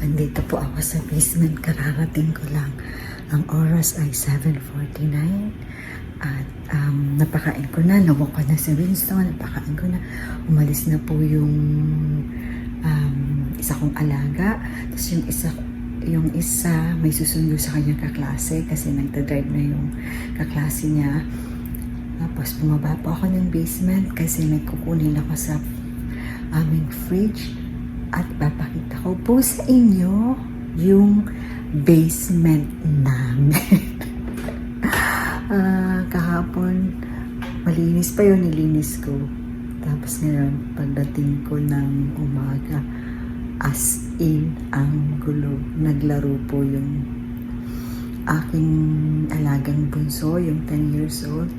Andito po ako sa basement. Kararating ko lang. Ang oras ay 7.49. At um, napakain ko na. Nawalk ko na si Winston. Napakain ko na. Umalis na po yung um, isa kong alaga. Tapos yung isa yung isa may susundo sa kanyang kaklase kasi nagda-drive na yung kaklase niya. Tapos bumaba po ako ng basement kasi may kukunin ako sa aming fridge at papakita ko po sa inyo yung basement namin. Ah, kahapon, malinis pa yun, nilinis ko. Tapos ngayon, pagdating ko ng umaga, as in, ang gulo. Naglaro po yung aking alagang bunso, yung 10 years old.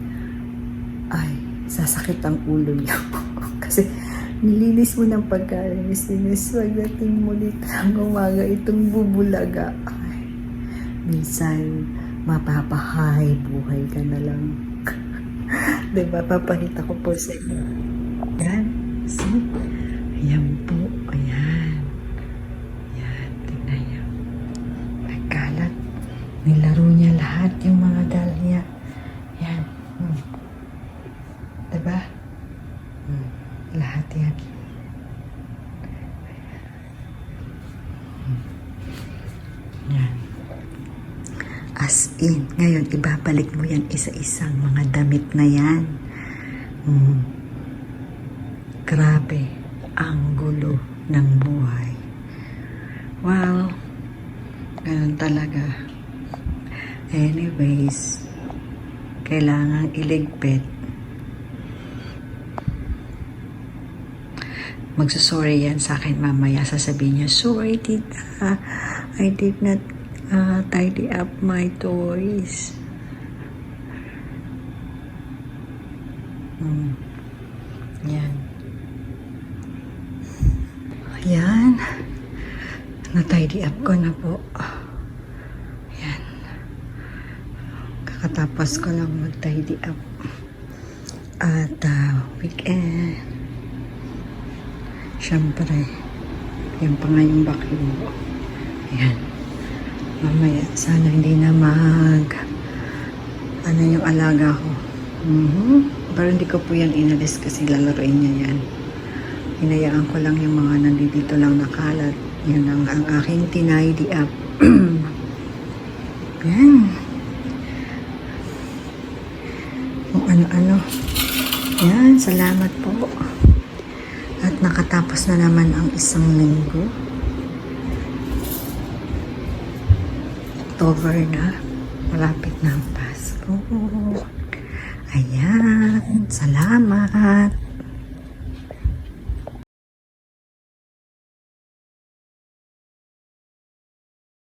Ay, sasakit ang ulo niya. Kasi nilinis mo ng pagkalinis, linis pagdating mo dito ng umaga, itong bubulaga. Ay, minsan, mapapahay, buhay ka na lang. diba, papakita ko po sa inyo. Yan, see? Ayan po, ayan. Yan, tingnan niyo. Nagkalat. Nilaro niya lahat yung mga dahlia. Yan. Hmm. Diba? Hmm. Lahat yan. Yan. As in, ngayon, ibabalik mo yan isa-isang mga damit na yan. Hmm. Grabe ang gulo ng buhay. Wow. Ganun talaga. Anyways, kailangan iligpit. Magsasorry yan sa akin mamaya. Sasabihin niya, sorry tita, I did not uh, tidy up my toys. Hmm. Yan. Yan. Na-tidy up ko na po. Yan. Kakatapos ko lang mag-tidy up. At uh, weekend. Siyempre, yung vacuum ko. Yan. Mamaya, sana hindi na mag... Ano yung alaga ko. Mhm. Pero hindi ko po yan inalis kasi lalaroin niya yan. Hinayaan ko lang yung mga nandito lang nakalat. Yan ang, ang aking tinaydi up. yan. Kung ano-ano. Yan, salamat po. At nakatapos na naman ang isang linggo. October na. Malapit na ang Pasko. Ayan. Salamat.